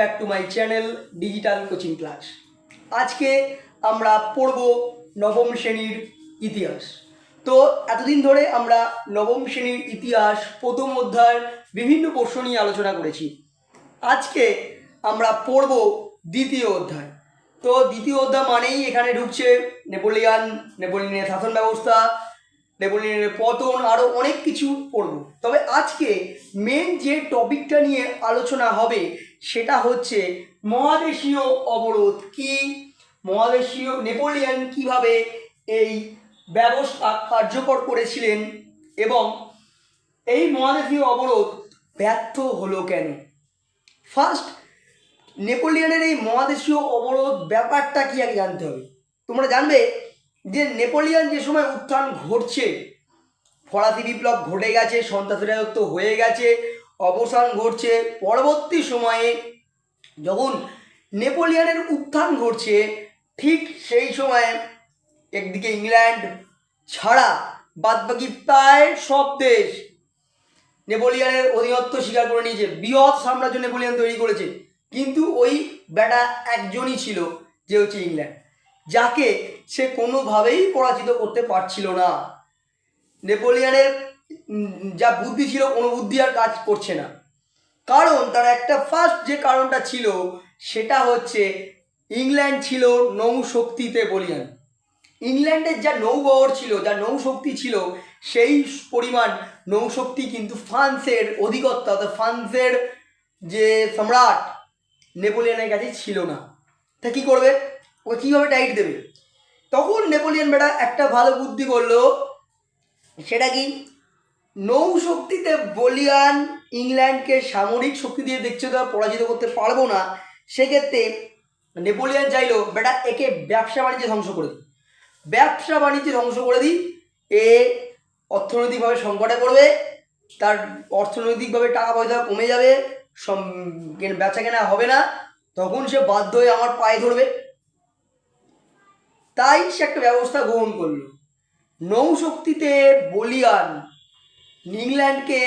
Back to my channel digital coaching class আজকে আমরা পড়ব নবম শ্রেণির ইতিহাস। তো এতদিন ধরে আমরা নবম শ্রেণির ইতিহাস, প্রথম অধ্যায়ের বিভিন্ন প্রশ্ন নিয়ে আলোচনা করেছি। আজকে আমরা পড়ব দ্বিতীয় অধ্যায়। তো দ্বিতীয় অধ্যায় মানেই এখানে ঢুকছে নেপোলিয়ান, নেপোলিয়ানের শাসন ব্যবস্থা নেপোলিয়নের পতন আরও অনেক কিছু পড়ব তবে আজকে মেন যে টপিকটা নিয়ে আলোচনা হবে, সেটা হচ্ছে মহাদেশীয় অবরোধ কি? মহাদেশীয় নেপোলিয়ান কীভাবে এই ব্যবস্থা কার্যকর করেছিলেন এবং এই মহাদেশীয় অবরোধ ব্যর্থ হলো কেন? ফার্স্ট নেপোলিয়নের এই মহাদেশীয় অবরোধ ব্যাপারটা কি আগে জানতে হবে। তোমরা জানবে যে নেপোলিয়ান যে সময় উত্থান ঘটছে, ফরাসি বিপ্লব ঘটে গেছে সন্ত্রাসী রাজত্ব হয়ে গেছে, অবসান ঘটছে, পরবর্তী সময়ে যখন নেপোলিয়ানের উত্থান ঘটছে, ঠিক সেই সময়ে একদিকে ইংল্যান্ড ছাড়া বাদবাকি প্রায় সব দেশ নেপোলিয়ানের অধীনত্ব স্বীকার করে নিয়েছে। বৃহৎ সাম্রাজ্য নেপোলিয়ান তৈরি করেছে। কিন্তু ওই বেটা একজনই ছিল, যে হচ্ছে ইংল্যান্ড। যাকে সে কোনোভাবেই পরাজিত করতে পারছিল না। নেপোলিয়ানের যা বুদ্ধি ছিল কোনো বুদ্ধি আর কাজ করছে না। কারণ তার একটা ফার্স্ট যে কারণটা ছিল, সেটা হচ্ছে ইংল্যান্ড ছিল নৌশক্তিতে বলিয়ান ইংল্যান্ডের যা নৌবহর ছিল, যা নৌশক্তি ছিল, সেই পরিমাণ নৌশক্তি কিন্তু ফ্রান্সের অধিকর্তা অর্থাৎ ফ্রান্সের যে সম্রাট, নেপোলিয়ানের কাছে ছিল না। তা কী করবে? ও কীভাবে টাইট দেবে? তখন নেপোলিয়ন বেটা একটা ভালো বুদ্ধি করল, সেটা কি? নৌশক্তিতে বলিয়ান ইংল্যান্ডকে সামরিক শক্তি দিয়ে দেখছে তো, পরাজিত করতে পারব না, সেক্ষেত্রে নেপোলিয়ান চাইলো, বেটা, একে ব্যবসা বাণিজ্য ধ্বংস করে দিই। ব্যবসা বাণিজ্য ধ্বংস করে দিই, এ অর্থনৈতিকভাবে সংকটে পড়বে, তার অর্থনৈতিকভাবে টাকা পয়সা কমে যাবে কেন- বেচা কেনা হবে না, তখন সে বাধ্য হয়ে আমার পায়ে ধরবে। তাই সে একটা ব্যবস্থা গ্রহণ করল। নৌশক্তিতে বলিয়ান ইংল্যান্ডকে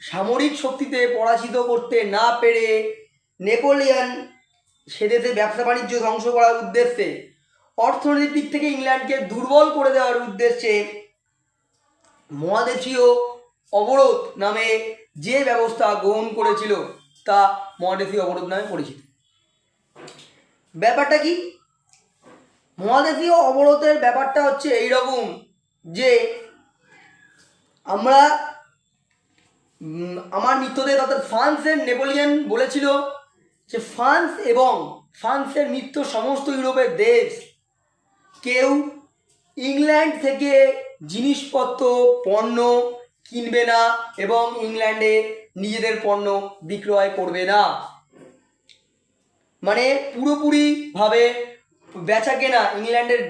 সামরিক শক্তিতে পরাজিত করতে না পেরে নেপোলিয়ন সেদেশে ব্যবসা বাণিজ্য ধ্বংস করার উদ্দেশ্যে অর্থনৈতিক দিক থেকে ইংল্যান্ডকে দুর্বল করে দেওয়ার উদ্দেশ্যে মহাদেশীয় অবরোধ নামে যে ব্যবস্থা গ্রহণ করেছিল তা মহাদেশীয় অবরোধ নামে পরিচিত। ব্যাপারটা কি? মহাদেশীয় অবরোধের ব্যাপারটা হচ্ছে এই রকম যে আমরা আমার মৃত্যুদের অর্থাৎ ফ্রান্সের নেপোলিয়ান বলেছিল যে ফ্রান্স এবং ফ্রান্সের মৃত্যু সমস্ত ইউরোপের দেশ, কেউ ইংল্যান্ড থেকে জিনিসপত্র, পণ্য কিনবে না এবং ইংল্যান্ডে নিজেদের পণ্য বিক্রয় করবে না। মানে পুরোপুরিভাবে বেচা কেনা, ইংল্যান্ডের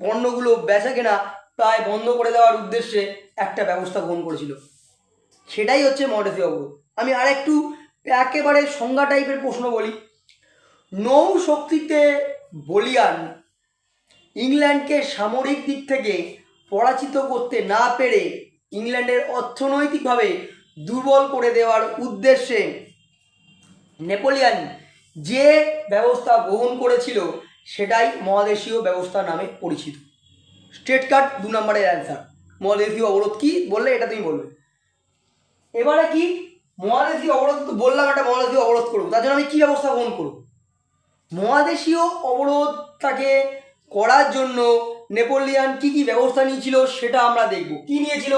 পণ্যগুলো বেচা কেনা প্রায় বন্ধ করে দেওয়ার উদ্দেশ্যে একটা ব্যবস্থা গ্রহণ করেছিল। সেটাই হচ্ছে মডেসি অবরোধ। আমি আর একটু একেবারে সংজ্ঞা টাইপের প্রশ্ন বলি। নৌ শক্তিতে বলিয়ান ইংল্যান্ডকে সামরিক দিক থেকে পরাজিত করতে না পেরে ইংল্যান্ডের অর্থনৈতিকভাবে দুর্বল করে দেওয়ার উদ্দেশ্যে নেপোলিয়ান যে ব্যবস্থা গ্রহণ করেছিল সেটাই মহাদেশীয় ব্যবস্থা নামে পরিচিত। স্টেট কার্ড দু নম্বরের অ্যান্সার মহাদেশীয় অবরোধ কি বললে এটা তুমি বলবে। এবারে কি? মহাদেশীয় অবরোধ তো বললাম একটা মহাদেশীয় অবরোধ করব, তার জন্য আমি কী ব্যবস্থা গ্রহণ করব? মহাদেশীয় অবরোধটাকে করার জন্য নেপোলিয়ান কি কি ব্যবস্থা নিয়েছিল সেটা আমরা দেখব। কি নিয়েছিল?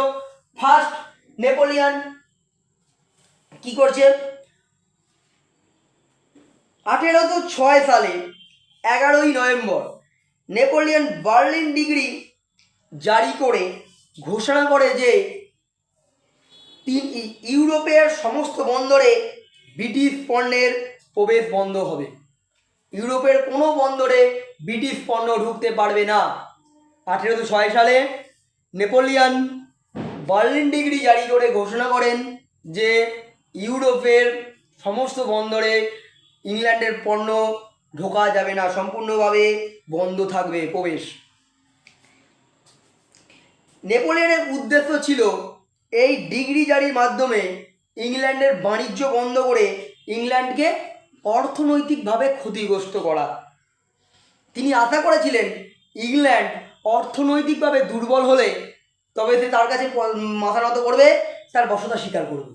ফার্স্ট নেপোলিয়ান কি করছে? আঠেরোশো ছয় সালে এগারোই নভেম্বর, নেপোলিয়ন বার্লিন ডিগ্রি জারি করে ঘোষণা করে যে তিন ইউরোপের সমস্ত বন্দরে ব্রিটিশ পণ্যের প্রবেশ বন্ধ হবে। ইউরোপের কোনো বন্দরে ব্রিটিশ পণ্য ঢুকতে পারবে না। আঠেরোশো ছয় সালে নেপোলিয়ান বার্লিন ডিগ্রি জারি করে ঘোষণা করেন যে ইউরোপের সমস্ত বন্দরে ইংল্যান্ডের পণ্য ঢোকা যাবে না, সম্পূর্ণভাবে বন্ধ থাকবে প্রবেশ। নেপোলিয়নের উদ্দেশ্য ছিল এই ডিগ্রি জারির মাধ্যমে ইংল্যান্ডের বাণিজ্য বন্ধ করে ইংল্যান্ডকে অর্থনৈতিকভাবে ক্ষতিগ্রস্ত করা। তিনি আশা করেছিলেন ইংল্যান্ড অর্থনৈতিকভাবে দুর্বল হলে তবে সে তার কাছে মাথা নত করবে, তার বসতা স্বীকার করবে।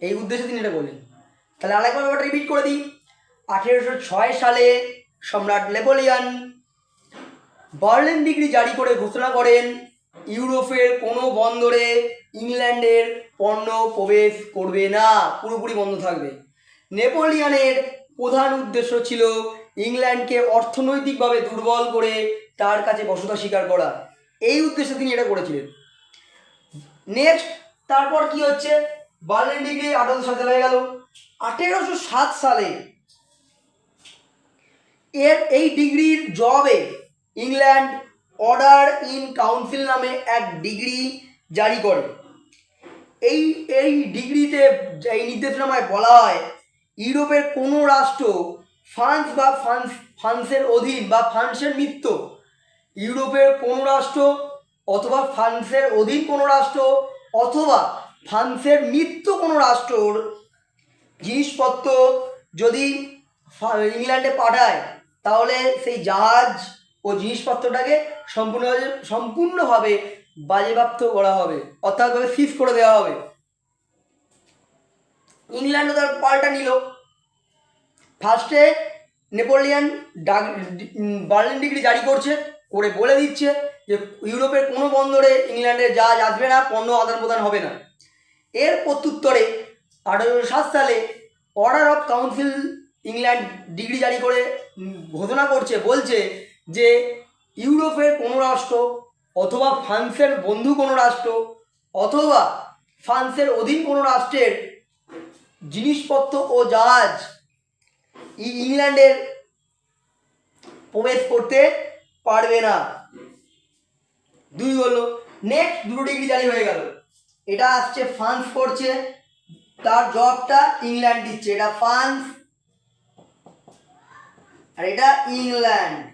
এই উদ্দেশ্যে তিনি এটা বললেন। তাহলে আরেকবার ব্যাপারটা রিপিট করে দিই। আঠেরোশো ছয় সালে সম্রাট নেপোলিয়ান বার্লিন ডিগ্রি জারি করে ঘোষণা করেন, ইউরোপের কোনো বন্দরে ইংল্যান্ডের পণ্য প্রবেশ করবে না, পুরোপুরি বন্ধ থাকবে। নেপোলিয়ানের প্রধান উদ্দেশ্য ছিল ইংল্যান্ডকে অর্থনৈতিকভাবে দুর্বল করে তার কাছে বসতা স্বীকার করা। এই উদ্দেশ্যে তিনি এটা করেছিলেন। নেক্সট তারপর কি হচ্ছে? বার্লিন ডিগ্রি আঠারোশো সালে গেল। আঠেরোশো সাত সালে এর এই ডিগ্রির জবে ইংল্যান্ড অর্ডার ইন কাউন্সিল নামে এক ডিগ্রি জারি করে। এই এই ডিগ্রিতে এই নির্দেশনামায় বলা হয়, ইউরোপের কোনো রাষ্ট্র ফ্রান্স বা ফ্রান্স, ফ্রান্সের অধীন বা ফ্রান্সের মিত্র, ইউরোপের কোনো রাষ্ট্র অথবা ফ্রান্সের অধীন কোনো রাষ্ট্র অথবা ফ্রান্সের মিত্র কোনো রাষ্ট্রর জিনিসপত্র যদি ইংল্যান্ডে পাঠায় তাহলে সেই জাহাজ ও জিনিসপত্রটাকে সম্পূর্ণভাবে সম্পূর্ণভাবে বাজেয়াপ্ত করা হবে, অর্থাৎ ভাবে সিজ করে দেওয়া হবে। ইংল্যান্ডও তার পাল্টা নিল। ফার্স্টে নেপোলিয়ান ডাক বার্লিন ডিগ্রি জারি করছে, করে বলে দিচ্ছে যে ইউরোপের কোনো বন্দরে ইংল্যান্ডের জাহাজ আসবে না, পণ্য আদান প্রদান হবে না। এর প্রত্যুত্তরে আঠারোশো সাত সালে order of council England decree জারি করে ঘোষণা করছে, বলছে যে ইউরোপের কোনো রাষ্ট্র অথবা ফ্রান্সের বন্ধু কোনো রাষ্ট্র অথবা ফ্রান্সের অধীন কোনো রাষ্ট্রের জিনিসপত্র ও জাহাজ ইংল্যান্ডের প্রবেশ করতে পারবে না। দুই হলো নেক্সট দুটো ডিগ্রি জারি হয়ে গেল। এটা আসছে ফ্রান্স করছে, তার জবটা ইংল্যান্ড দিচ্ছে। এটা ফ্রান্স আর এটা ইংল্যান্ড।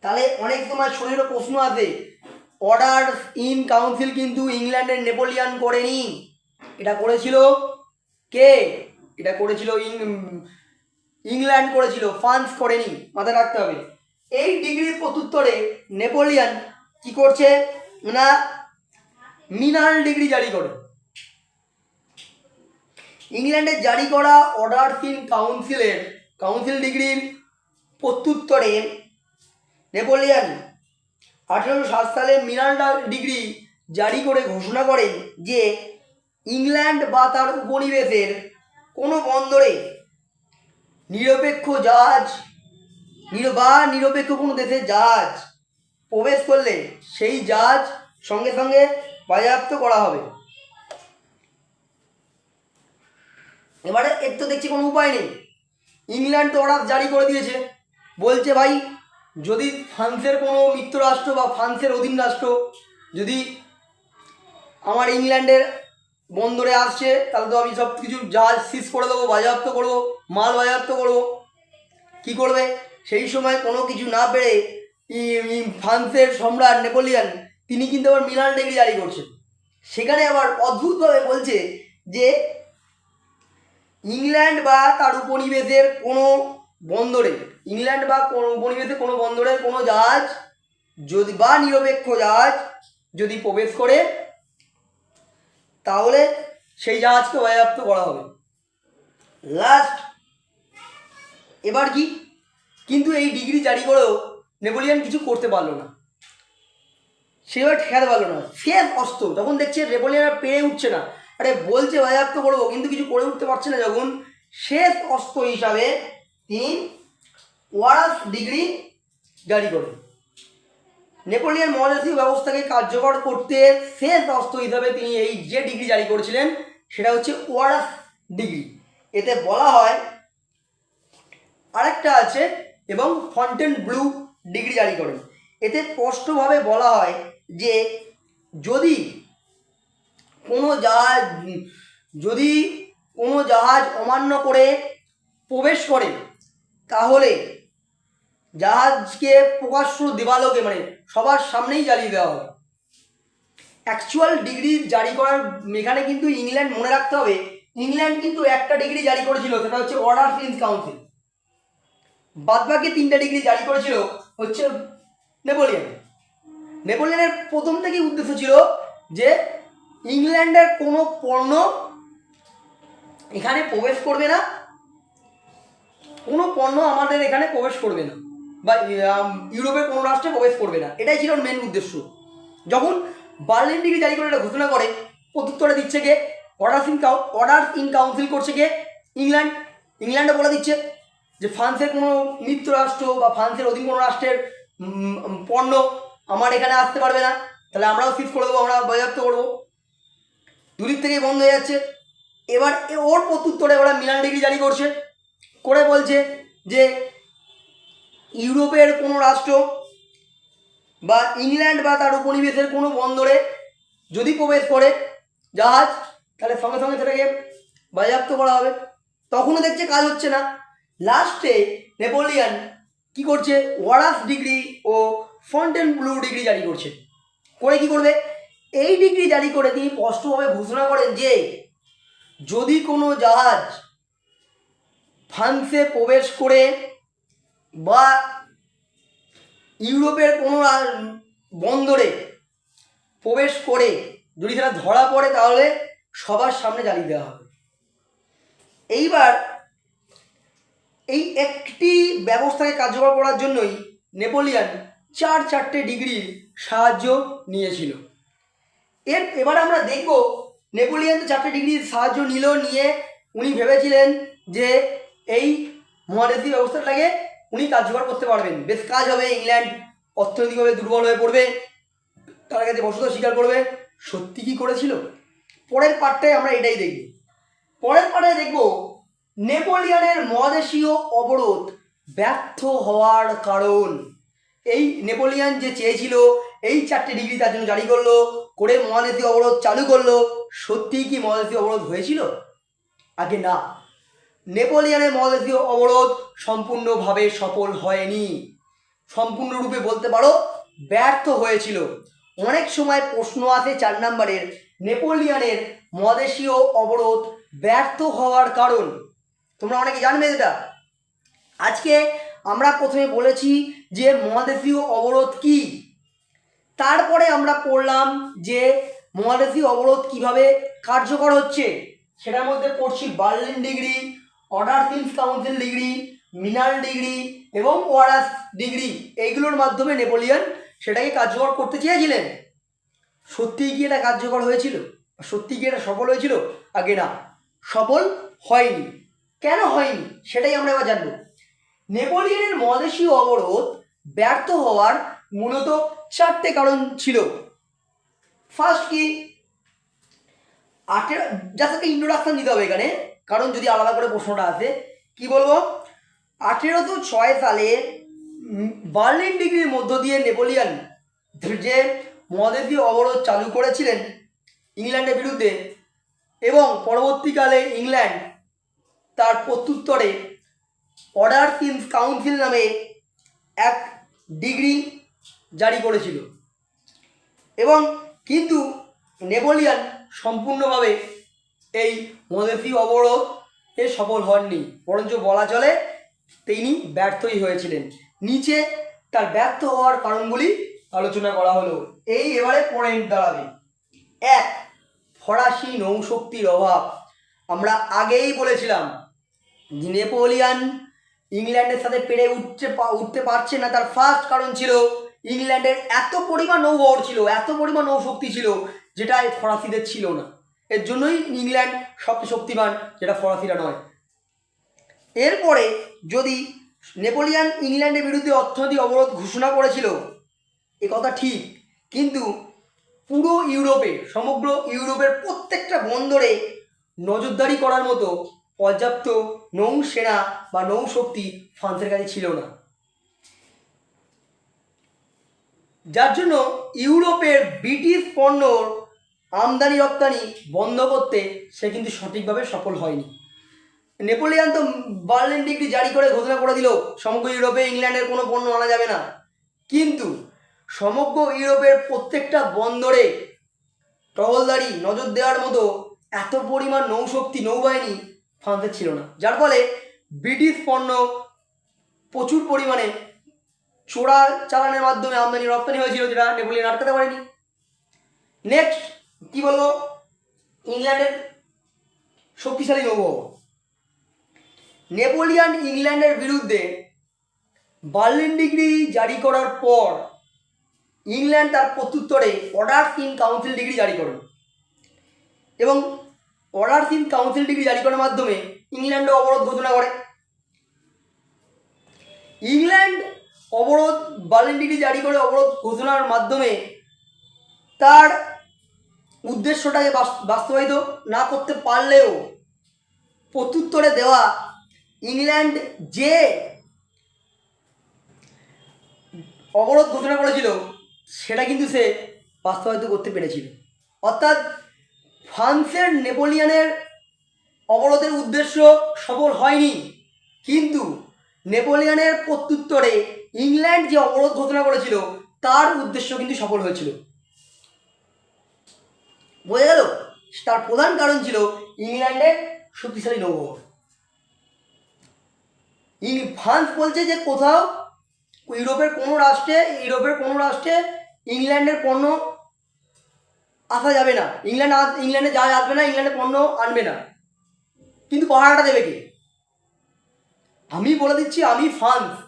তাহলে অনেক তোমার শরীরে প্রশ্ন আছে। অর্ডার ইন কাউন্সিল কিন্তু ইংল্যান্ডের নেপোলিয়ান করেনি। এটা করেছিল কে? এটা করেছিল ইংল্যান্ড করেছিল, ফ্রান্স করেনি। মাথায় রাখতে হবে। এই ডিগ্রির প্রত্যুত্তরে নেপোলিয়ান কি করছে? না মিনাল ডিগ্রি জারি করে। ইংল্যান্ডের জারি করা অর্ডার ইন কাউন্সিলের, কাউন্সিল ডিগ্রির প্রত্যুত্তরে নেপোলিয়ান আঠেরোশো সাত সালে মিনারেল ডিগ্রি জারি করে ঘোষণা করেন যে ইংল্যান্ড বা তার উপনিবেশের কোনো বন্দরে নিরপেক্ষ জাহাজ বা নিরপেক্ষ কোনো দেশের জাহাজ প্রবেশ করলে সেই জাহাজ সঙ্গে সঙ্গে বাজেয়াপ্ত করা হবে। এবারে এর তো দেখছি কোনো উপায় নেই। ইংল্যান্ড তো অর্ডার জারি করে দিয়েছে। বলছে ভাই, যদি ফ্রান্সের কোনো মিত্র রাষ্ট্র বা ফ্রান্সের অধীন রাষ্ট্র যদি আমার ইংল্যান্ডের বন্দরে আসছে, তাহলে তো আমি সব কিছু জাহাজ সিজ করে দেবো, বাজেয়াপ্ত করব, মাল বাজেয়াপ্ত করব। কি করবে? সেই সময় কোনো কিছু না পেরে ফ্রান্সের সম্রাট নেপোলিয়ান, তিনি কিন্তু আবার মিনাল ডিগ্রি জারি করছেন। সেখানে আবার অদ্ভুতভাবে বলছে যে ইংল্যান্ড বা তার উপনিবেশের কোনো বন্দরে, ইংল্যান্ড বা কোনো উপনিবেশের কোনো বন্দরের কোনো জাহাজ যদি বা নিরপেক্ষ জাহাজ যদি প্রবেশ করে, তাহলে সেই জাহাজকে বাজেয়াপ্ত করা হবে। লাস্ট এবার কি? কিন্তু এই ডিগ্রি জারি করেও নেপোলিয়ান কিছু করতে পারল না। সেভাবে ঠেকাতে পারল না। শেষ অস্ত্র, তখন দেখছে নেপোলিয়ান আর পেরে উঠছে না। আরে বলছে বাজেয়াপ্ত করব, কিন্তু কিছু করে উঠতে পারছে না যখন। শেষ অস্ত্র হিসাবে তিনি ওয়ারাস ডিগ্রি জারি করেন নেপোলিয়ান মহাজাতীয় ব্যবস্থাকে কার্যকর করতে শেষ অস্ত্র হিসাবে তিনি এই যে ডিগ্রি জারি করেছিলেন, সেটা হচ্ছে ওয়ারাস ডিগ্রি। এতে বলা হয়, আরেকটা আছে এবং ফন্টেন ব্লু ডিগ্রি জারি করেন। এতে স্পষ্টভাবে বলা হয় যে যদি কোনো জাহাজ, যদি কোনো জাহাজ অমান্য করে প্রবেশ করে, তাহলে জাহাজকে প্রকাশ্য দেবালোকে মানে সবার সামনেই জ্বালিয়ে দেওয়া হবে। অ্যাকচুয়াল ডিগ্রি জারি করার, এখানে কিন্তু ইংল্যান্ড মনে রাখতে হবে ইংল্যান্ড কিন্তু একটা ডিগ্রি জারি করেছিল, সেটা হচ্ছে অর্ডার প্রিন্স কাউন্সিল বাদবাকি তিনটা ডিগ্রি জারি করেছিল, হচ্ছে নেপোলিয়ান নেপোলিয়ানের প্রথম থেকেই উদ্দেশ্য ছিল যে ইংল্যান্ডের কোনো পণ্য এখানে প্রবেশ করবে না। কোনো পণ্য আমাদের এখানে প্রবেশ করবে না। বা ইউরোপের কোনো রাষ্ট্রে প্রবেশ করবে না। এটাই ছিল মেন উদ্দেশ্য। যখন বার্লিন ডিগ্রি জারি করে এটা ঘোষণা করে, প্রত্যুত্তরে দিচ্ছে কে? অর্ডার্স ইন কাউ অর্ডার্স ইন কাউন্সিল করছে কে? ইংল্যান্ড। ইংল্যান্ডে বলে দিচ্ছে যে, ফ্রান্সের কোনো মিত্র রাষ্ট্র বা ফ্রান্সের অধীন কোনো রাষ্ট্রের পণ্য আমার এখানে আসতে পারবে না। তাহলে আমরাও সিজ করে দেবো, আমরা বাজেয়াপ্ত করব। দুদিক থেকেই বন্ধ হয়ে যাচ্ছে। এবার ওর প্রত্যুত্তরে ওরা মিলান ডিগ্রি জারি করছে। করে বলছে যে ইউরোপের কোনো রাষ্ট্র বা ইংল্যান্ড বা তার উপনিবেশের কোনো বন্দরে যদি প্রবেশ করে জাহাজ, তাহলে সঙ্গে সঙ্গে সেটাকে বাজেয়াপ্ত করা হবে। তখনও দেখছে কাজ হচ্ছে না। লাস্টে নেপোলিয়ান কি করছে? ওয়ারাস ডিগ্রি ও ফন্টেন ব্লু ডিগ্রি জারি করছে। করে কি করবে? এই ডিগ্রি জারি করে তিনি স্পষ্টভাবে ঘোষণা করেন যে, যদি কোনো জাহাজ ফ্রান্সে প্রবেশ করে বা ইউরোপের কোনো বন্দরে প্রবেশ করে যদি সেটা ধরা পড়ে, তাহলে সবার সামনে জ্বালিয়ে দেওয়া হবে। এইবার এই একটি ব্যবস্থাকে কার্যকর করার জন্যই নেপোলিয়ান চার চারটে ডিগ্রির সাহায্য নিয়েছিল। এর, এবার আমরা দেখব নেপোলিয়ান তো চারটে ডিগ্রির সাহায্য নিল নিয়ে উনি ভেবেছিলেন যে এই মহাদেশীয় ব্যবস্থাটাকে উনি কার্যকর করতে পারবেন। বেশ কাজ হবে, ইংল্যান্ড অর্থনৈতিকভাবে দুর্বল হয়ে পড়বে, তার কাছে বসত স্বীকার করবে, সত্যি কি করেছিল? পরের পার্টটায় আমরা এটাই দেখব। পরের পার্টে দেখব নেপোলিয়ানের মহাদেশীয় অবরোধ ব্যর্থ হওয়ার কারণ। এই নেপোলিয়ান যে চেয়েছিল এই চারটে ডিগ্রি তার জন্য জারি করল, করে মহাদেশীয় অবরোধ চালু করল। সত্যিই কি মহাদেশীয় অবরোধ হয়েছিল? আগে না। নেপোলিয়ানের মহাদেশীয় অবরোধ সম্পূর্ণভাবে সফল হয়নি। সম্পূর্ণরূপে বলতে পারো, ব্যর্থ হয়েছিল। অনেক সময় প্রশ্ন আছে চার নম্বরের, নেপোলিয়ানের মহাদেশীয় অবরোধ ব্যর্থ হওয়ার কারণ। তোমরা অনেকে জানবে এটা। আজকে আমরা প্রথমে বলেছি যে মহাদেশীয় অবরোধ কি? তারপরে আমরা পড়লাম যে মহাদেশি অবরোধ কীভাবে কার্যকর হচ্ছে। সেটার মধ্যে পড়ছি Berlin decree order since council decree, Milan decree এবং ওয়ারাস ডিগ্রি। এইগুলোর মাধ্যমে নেপোলিয়ন সেটাকে কার্যকর করতে চেয়েছিলেন। সত্যিই কি এটা কার্যকর হয়েছিল? সত্যি কি এটা সফল হয়েছিল? আগে না। সফল হয়নি। কেন হয়নি? সেটাই আমরা এবার জানব। নেপোলিয়নের মহাদেশীয় অবরোধ ব্যর্থ হওয়ার মূলত চারটে কারণ ছিল। ফার্স্ট কি, আঠেরো যাতে ইন্ট্রোডাকশন দিতে হবে এখানে। কারণ যদি আলাদা করে প্রশ্নটা আসে, কি বলব? আঠেরোশো ছয় সালে বার্লিন ডিগ্রির মধ্য দিয়ে নেপোলিয়ান যে মহাদেশীয় অবরোধ চালু করেছিলেন ইংল্যান্ডের বিরুদ্ধে এবং পরবর্তীকালে ইংল্যান্ড তার প্রত্যুত্তরে অর্ডার সিন্স কাউন্সিল নামে এক ডিগ্রি জারি করেছিল। এবং কিন্তু নেপোলিয়ান সম্পূর্ণভাবে এই মহাদেশীয় অবরোধ এ সফল হননি, বরঞ্চ বলা চলে তিনি ব্যর্থই হয়েছিলেন। নিচে তার ব্যর্থ হওয়ার কারণগুলি আলোচনা করা হলো। এই এবারে পয়েন্ট দাঁড়াবে। এক, ফরাসি নৌশক্তির অভাব। আমরা আগেই বলেছিলাম নেপোলিয়ান ইংল্যান্ডের সাথে পেরে উঠতে উঠতে পারছে না। তার ফার্স্ট কারণ ছিল ইংল্যান্ডের এত পরিমাণ নৌবহর ছিল, এত পরিমাণ নৌশক্তি ছিল, যেটা এই ফরাসিদের ছিল না। এর জন্যই ইংল্যান্ড সবচেয়ে শক্তিমান, যেটা ফরাসিরা নয়। এরপরে যদি নেপোলিয়ান ইংল্যান্ডের বিরুদ্ধে অর্থনৈতিক অবরোধ ঘোষণা করেছিল, এ কথা ঠিক, কিন্তু পুরো ইউরোপে, সমগ্র ইউরোপের প্রত্যেকটা বন্দরে নজরদারি করার মতো পর্যাপ্ত নৌ নৌসেনা বা নৌশক্তি ফ্রান্সের কাছে ছিল না। যার জন্য ইউরোপের ব্রিটিশ পণ্যর আমদানি রপ্তানি বন্ধ করতে সে কিন্তু সঠিকভাবে সফল হয়নি। নেপোলিয়ান তো বার্লিন ডিগ্রি জারি করে ঘোষণা করে দিল, সমগ্র ইউরোপে ইংল্যান্ডের কোনো পণ্য আনা যাবে না। কিন্তু সমগ্র ইউরোপের প্রত্যেকটা বন্দরে টহলদারি নজর দেওয়ার মতো এত পরিমাণ নৌশক্তি, নৌবাহিনী ফ্রান্সের ছিল না। যার ফলে ব্রিটিশ পণ্য প্রচুর পরিমাণে চোরা চালানের মাধ্যমে আমদানি, রপ্তানি হয়েছিল যেটা নেপোলিয়ান আটকাতে পারেনি। নেক্সট কি বলব? ইংল্যান্ডের শক্তিশালী নৌবহর। নেপোলিয়ান ইংল্যান্ডের বিরুদ্ধে বার্লিন ডিগ্রি জারি করার পর ইংল্যান্ড তার প্রত্যুত্তরে অর্ডার ইন কাউন্সিল ডিগ্রি জারি করে। এবং অর্ডার ইন কাউন্সিল ডিগ্রি জারি করার মাধ্যমে ইংল্যান্ডও অবরোধ ঘোষণা করে। ইংল্যান্ড অবরোধ বার্লিন জারি করে অবরোধ ঘোষণার মাধ্যমে তার উদ্দেশ্যটাকে বাস- বাস্তবায়িত না করতে পারলেও প্রত্যুত্তরে দেওয়া ইংল্যান্ড যে অবরোধ ঘোষণা করেছিল, সেটা কিন্তু সে বাস্তবায়িত করতে পেরেছিল। অর্থাৎ ফ্রান্সের নেপোলিয়ানের অবরোধের উদ্দেশ্য সফল হয়নি, কিন্তু নেপোলিয়ানের প্রত্যুত্তরে ইংল্যান্ড যে অবরোধ ঘোষণা করেছিল, তার উদ্দেশ্য কিন্তু সফল হয়েছিল। বোঝা গেল? তার প্রধান কারণ ছিল ইংল্যান্ডের শক্তিশালী নৌবহর ফ্রান্স বলছে যে কোথাও ইউরোপের কোনো রাষ্ট্রে, ইউরোপের কোনো রাষ্ট্রে ইংল্যান্ডের পণ্য আসা যাবে না। ইংল্যান্ড ইংল্যান্ডে যা আসবে না, ইংল্যান্ডে পণ্য আনবে না। কিন্তু পাহাড়টা দেবে কে? আমি বলে দিচ্ছি, আমি ফ্রান্স।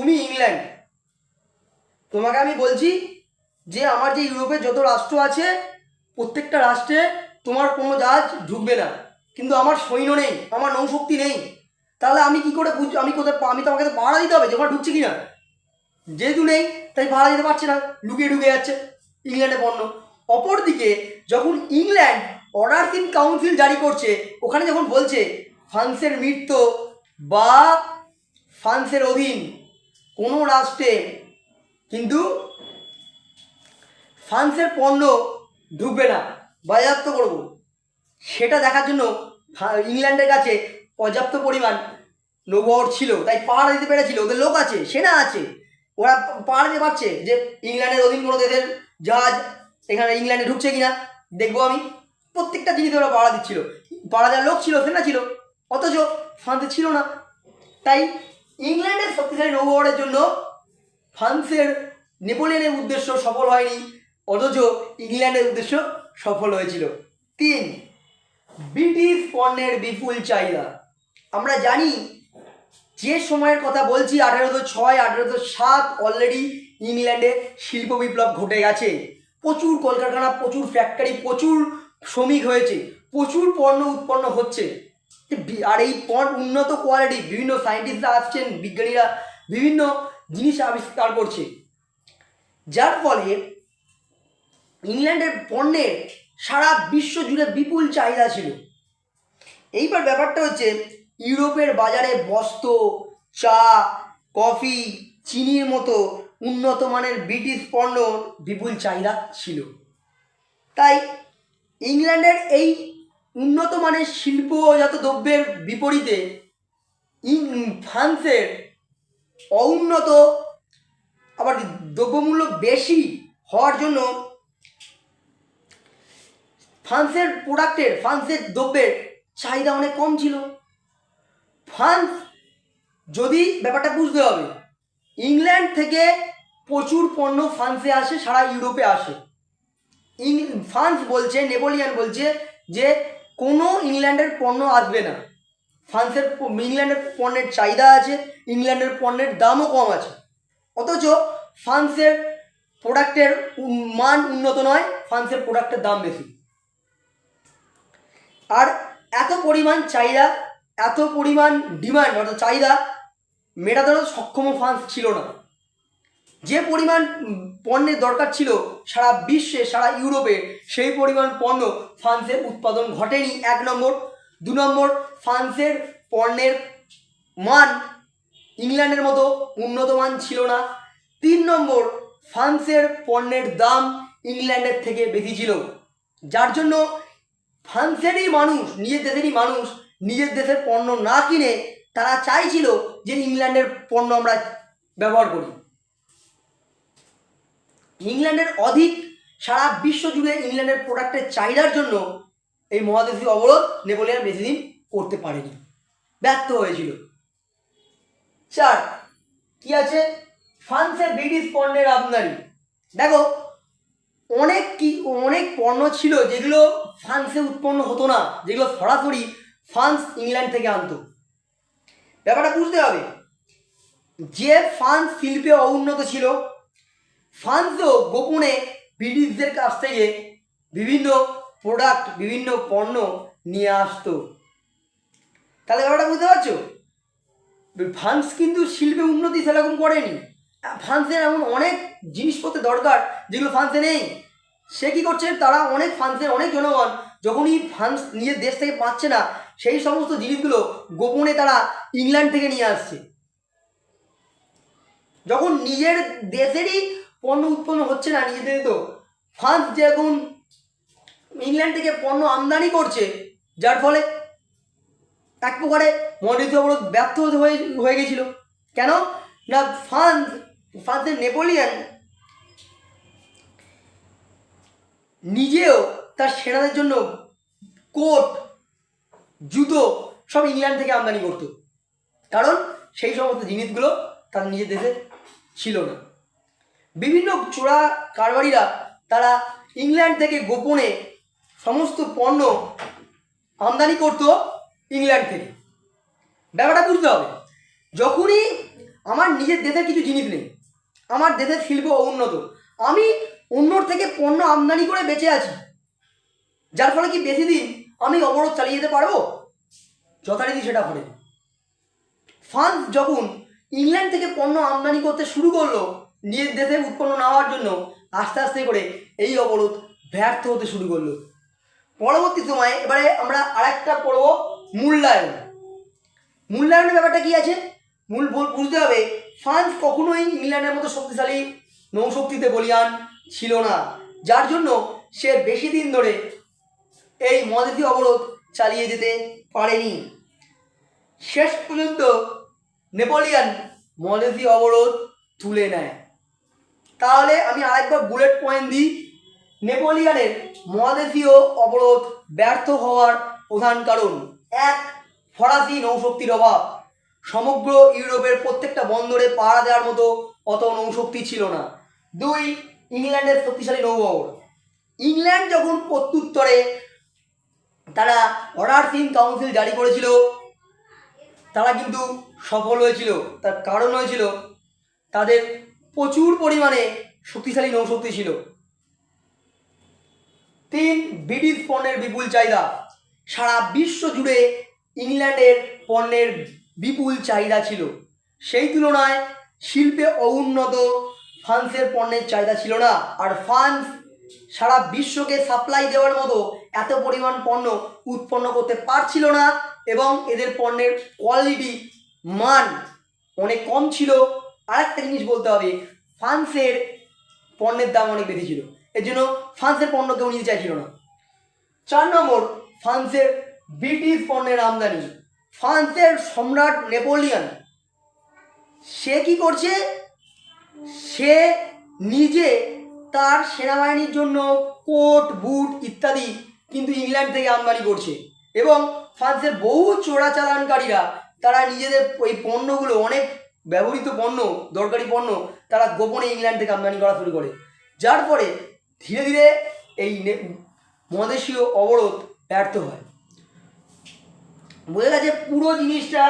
তুমি ইংল্যান্ড। তোমাকে আমি বলছি যে আমার যে ইউরোপে যত রাষ্ট্র আছে, প্রত্যেকটা রাষ্ট্রে তোমার কোনো জাহাজ ঢুকবে না। কিন্তু আমার সৈন্য নেই, আমার নৌশক্তি নেই। তাহলে আমি কি করে বুঝ আমি কোথায় আমি তো আমাকে তো পাহারা দিতে হবে যে ওখানে ঢুকছে কি না যেহেতু নেই, তাই ভাড়া দিতে পারছে না, লুকিয়ে ঢুকে যাচ্ছে। ইংল্যান্ডে পণ্য অপরদিকে যখন ইংল্যান্ড অর্ডার ইন কাউন্সিল জারি করছে, ওখানে যখন বলছে, ফ্রান্সের মৃত্যু বা ফ্রান্সের অধীন কোনো রাষ্ট্রে কিন্তু ফ্রান্সের পণ্য ঢুকবে না, বাজেয়াপ্ত করব। সেটা দেখার জন্য ইংল্যান্ডের কাছে পর্যাপ্ত পরিমাণ নৌবহর ছিল, তাই পাহাড় দিতে পেরেছিল, ওদের লোক আছে, সেনা আছে। ওরা পাহাড় দিতে পারছে যে ইংল্যান্ডের অধীন কোনো দেশের জাহাজ এখানে ইংল্যান্ডে ঢুকছে কিনা, দেখব আমি। প্রত্যেকটা জিনিস ওরা পাহাড়া দিচ্ছিল। পাহাড়া দেওয়ার লোক ছিল, সেনা ছিল, অথচ ফ্রান্সে ছিল না। তাই ইংল্যান্ডের শক্তিশালী নৌবহরের জন্য ফ্রান্সের নেপোলিয়নের উদ্দেশ্য সফল হয়নি, অথচ ইংল্যান্ডের উদ্দেশ্য সফল হয়েছিল। তিন, ব্রিটিশ পণ্যের বিপুল চাহিদা। আমরা জানি, যে সময়ের কথা বলছি, আঠেরোশো ছয়, আঠেরোশো সাত অলরেডি ইংল্যান্ডে শিল্প বিপ্লব ঘটে গেছে। প্রচুর কলকারখানা, প্রচুর ফ্যাক্টরি প্রচুর শ্রমিক হয়েছে, প্রচুর পণ্য উৎপন্ন হচ্ছে। আর এই পণ্য উন্নত কোয়ালিটি বিভিন্ন সায়েন্টিস্টরা আসছেন, বিজ্ঞানীরা বিভিন্ন জিনিস আবিষ্কার করছে। যার ফলে ইংল্যান্ডের পণ্যের সারা বিশ্ব জুড়ে বিপুল চাহিদা ছিল। এইবার ব্যাপারটা হচ্ছে, ইউরোপের বাজারে বস্ত্র, চা, কফি, চিনির মতো উন্নত মানের ব্রিটিশ পণ্য বিপুল চাহিদা ছিল। তাই ইংল্যান্ডের এই উন্নত মানের শিল্পজাত দ্রব্যের বিপরীতে ফ্রান্সের অউন্নত, আবার দ্রব্যমূল্য বেশি হওয়ার জন্য ফ্রান্সের প্রোডাক্টের, ফ্রান্সের দ্রব্যের চাহিদা অনেক কম ছিল। ফ্রান্স যদি ব্যাপারটা বুঝতে হবে, ইংল্যান্ড থেকে প্রচুর পণ্য ফ্রান্সে আসে, সারা ইউরোপে আসে। ফ্রান্স বলছে, নেপোলিয়ান বলছে যে কোনো ইংল্যান্ডের পণ্য আসবে না। ফ্রান্সের ইংল্যান্ডের পণ্যের চাহিদা আছে, ইংল্যান্ডের পণ্যের দামও কম আছে। অথচ ফ্রান্সের প্রোডাক্টের মান উন্নত নয়, ফ্রান্সের প্রোডাক্টের দাম বেশি। আর এত পরিমাণ চাহিদা, এত পরিমাণ ডিমান্ড, অর্থাৎ চাহিদা মেটাতে সক্ষম ফ্রান্স ছিল না। যে পরিমাণ পণ্যের দরকার ছিল সারা বিশ্বে, সারা ইউরোপে, সেই পরিমাণ পণ্য ফ্রান্সের উৎপাদন ঘটেনি এক নম্বর। দু নম্বর, ফ্রান্সের পণ্যের মান ইংল্যান্ডের মতো উন্নত মান ছিল না। তিন নম্বর, ফ্রান্সের পণ্যের দাম ইংল্যান্ডের থেকে বেশি ছিল। যার জন্য ফ্রান্সেরই মানুষ, নিজের দেশেরই মানুষ নিজের দেশের পণ্য না কিনে তারা চাইছিল যে ইংল্যান্ডের পণ্য আমরা ব্যবহার করি। ইংল্যান্ডের অধিক সারা বিশ্ব জুড়ে ইংল্যান্ডের প্রোডাক্টের চাহিদার জন্য এই মহাদেশীয় অবরোধ নেপোলিয়ান বেশি দিন করতে পারেনি। ব্যর্থ হয়েছিল। চার কি আছে? ফ্রান্সের ব্রিটিশ পণ্যের আমদানি। দেখো, অনেক কি, অনেক পণ্য ছিল যেগুলো ফ্রান্সে উৎপন্ন হতো না, যেগুলো সরাসরি ফ্রান্স, ইংল্যান্ড থেকে আনতো। ব্যাপারটা বুঝতে হবে, যে ফ্রান্স শিল্পে অউন্নত ছিল ফ্রান্সও গোপনে ব্রিটিশদের কাছ থেকে বিভিন্ন প্রোডাক্ট বিভিন্ন পণ্য নিয়ে আসতো। তাহলে ব্যাপারটা বুঝতে পারছ? ফ্রান্স কিন্তু শিল্পে উন্নতি সেরকম করেনি। ফ্রান্সের এমন অনেক জিনিসপত্র দরকার যেগুলো ফ্রান্সে নেই। সে কী করছে? তারা অনেক ফ্রান্সের অনেক জনগণ যখনই ফ্রান্স নিজের দেশ থেকে পাচ্ছে না, সেই সমস্ত জিনিসগুলো গোপনে তারা ইংল্যান্ড থেকে নিয়ে আসছে। যখন নিজের দেশেরই পণ্য উৎপন্ন হচ্ছে না নিজেদের তো। ফ্রান্স যেরকম ইংল্যান্ড থেকে পণ্য আমদানি করছে, যার ফলে এক প্রকারে মহাদেশীয় অবরোধ ব্যর্থ হয়ে হয়ে গেছিল। কেন? না ফ্রান্স ফ্রান্সের নেপোলিয়ান নিজেও তার সেনাদের জন্য কোট, জুতো সব ইংল্যান্ড থেকে আমদানি করতো। কারণ সেই সমস্ত জিনিসগুলো তার নিজের দেশে ছিল না। বিভিন্ন চোরা কারবারিরা তারা ইংল্যান্ড থেকে গোপনে সমস্ত পণ্য আমদানি করতো ইংল্যান্ড থেকে। ব্যাপারটা বুঝতে হবে, যখনই আমার নিজের দেশের কিছু জিনিস নেই, আমার দেশের শিল্প উন্নত, আমি অন্যর থেকে পণ্য আমদানি করে বেঁচে আছি, যার ফলে কি বেশি দিন আমি অবরোধ চালিয়ে যেতে পারব? যথারীতি সেটা করে ফ্রান্স যখন ইংল্যান্ড থেকে পণ্য আমদানি করতে শুরু করল নিজের দেশে উৎপন্ন না হওয়ার জন্য আস্তে আস্তে করে এই অবরোধ ব্যর্থ হতে শুরু করল। পরবর্তী সময়ে এবারে আমরা আরেকটা পড়ব মূল্যায়ন। মূল্যায়নের ব্যাপারটা কি আছে? মূল বুঝতে হবে ফ্রান্স কখনোই ইংল্যান্ডের মতো শক্তিশালী নৌশক্তিতে বলিয়ান ছিল না। যার জন্য সে বেশি দিন ধরে এই মহাদেশীয় অবরোধ চালিয়ে যেতে পারেনি। শেষ পর্যন্ত নেপোলিয়ান মহাদেশীয় অবরোধ তুলে নেয়। তাহলে আমি আরেকবার বুলেট পয়েন্ট দিই। নেপোলিয়ানের মহাদেশীয় অবরোধ ব্যর্থ হওয়ার প্রধান কারণ। এক, ফরাসি নৌশক্তির অভাব। সমগ্র ইউরোপের প্রত্যেকটা বন্দরে পাহারা দেওয়ার মতো অত নৌশক্তি ছিল না। দুই, ইংল্যান্ডের শক্তিশালী নৌবহর। ইংল্যান্ড যখন প্রত্যুত্তরে তারা অর্ডার সিং কাউন্সিল জারি করেছিল, তারা কিন্তু সফল হয়েছিল। তার কারণ হয়েছিল তাদের প্রচুর পরিমাণে শক্তিশালী নৌশক্তি ছিল। তিন ব্রিটিশ পণ্যের বিপুল চাহিদা। সারা বিশ্ব জুড়ে ইংল্যান্ডের পণ্যের বিপুল চাহিদা ছিল। সেই তুলনায় শিল্পে অউন্নত ফ্রান্সের পণ্যের চাহিদা ছিল না। আর ফ্রান্স সারা বিশ্বকে সাপ্লাই দেওয়ার মতো এত পরিমাণ পণ্য উৎপন্ন করতে পারছিল না এবং এদের পণ্যের কোয়ালিটি মান অনেক কম ছিল। আরেকটা জিনিস বলতে হবে, ফ্রান্সের পণ্যের দাম অনেক বেশি ছিল। এর জন্য ফ্রান্সের পণ্য কেউ নিতে চাইছিল না। চার নম্বর, ফ্রান্সের ব্রিটিশ পণ্যের আমদানি। ফ্রান্সের সম্রাট নেপোলিয়ান, সে কি করছে? সে নিজে তার সেনাবাহিনীর জন্য কোট, বুট ইত্যাদি কিন্তু ইংল্যান্ড থেকে আমদানি করছে। এবং ফ্রান্সের বহু চোরাচালানকারীরা, তারা নিজেদের ওই পণ্যগুলো অনেক ব্যবহৃত পণ্য, দরকারি পণ্য তারা গোপনে ইংল্যান্ড থেকে আমদানি করা শুরু করে। যার পরে ধীরে ধীরে এই মহাদেশীয় অবরোধ ব্যর্থ হয়। বোঝা গেছে পুরো জিনিসটা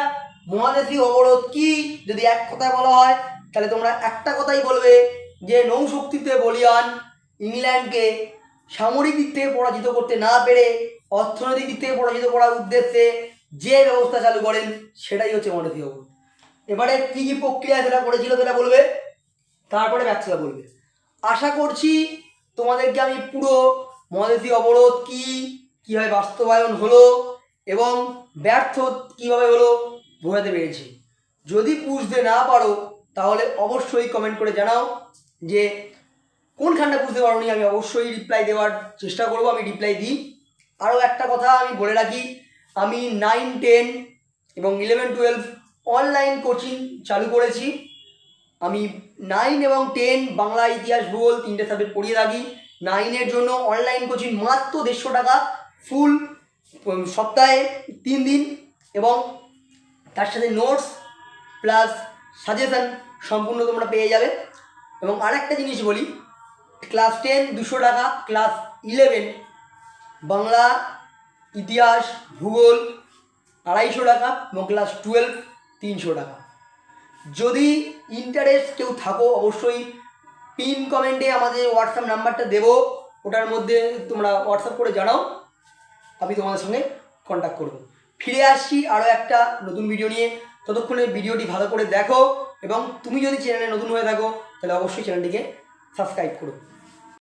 মহাদেশীয় অবরোধ কি? যদি এক কথায় বলা হয়, তাহলে তোমরা একটা কথাই বলবে যে নৌশক্তিতে বলিয়ান ইংল্যান্ডকে সামরিক দিক থেকে পরাজিত করতে না পেরে অর্থনৈতিক দিক থেকে পরাজিত করার উদ্দেশ্যে যে ব্যবস্থা চালু করেন, সেটাই হচ্ছে মহাদেশীয় অবরোধ। এবারে কী কী প্রক্রিয়া সেটা করেছিল সেটা বলবে? তারপরে ব্যর্থতা বলবে। আশা করছি তোমাদেরকে আমি পুরো মহাদেশীয় অবরোধ কি, কীভাবে বাস্তবায়ন হলো এবং ব্যর্থ কীভাবে হলো বোঝাতে পেরেছি। যদি বুঝতে না পারো, তাহলে অবশ্যই কমেন্ট করে জানাও যে কোনখানটা বুঝতে পারোনি, আমি অবশ্যই রিপ্লাই দেওয়ার চেষ্টা করব, আমি রিপ্লাই দিই। আরও একটা কথা আমি বলে রাখি, আমি নাইন টেন এবং ইলেভেন টুয়েলভ অনলাইন কোচিং চালু করেছি। আমি নাইন এবং টেন বাংলা ইতিহাস ভূগোল তিনটে সাবজেক্ট পড়িয়ে থাকি। নাইনের জন্য অনলাইন কোচিং মাত্র দেড়শো টাকা ফুল সপ্তাহে তিন দিন এবং তার সাথে নোটস প্লাস সাজেশন সম্পূর্ণ তোমরা পেয়ে যাবে। এবং আরেকটা জিনিস বলি ক্লাস টেন দুশো টাকা ক্লাস ইলেভেন বাংলা ইতিহাস, ভূগোল আড়াইশো টাকা এবং ক্লাস টুয়েলভ তিনশো টাকা। যদি ইন্টারেস্ট কেউ থাকো, অবশ্যই পিন কমেন্টে আমাদের হোয়াটসঅ্যাপ নাম্বারটা দেবো। ওটার মধ্যে তোমরা হোয়াটসঅ্যাপ করে জানাও। আমি তোমাদের সঙ্গে কন্ট্যাক্ট করব। ফিরে আসছি আরও একটা নতুন ভিডিও নিয়ে। ততক্ষণে ভিডিওটি ভালো করে দেখো এবং তুমি যদি চ্যানেলে নতুন হয়ে থাকো, তাহলে অবশ্যই চ্যানেলটিকে সাবস্ক্রাইব করো।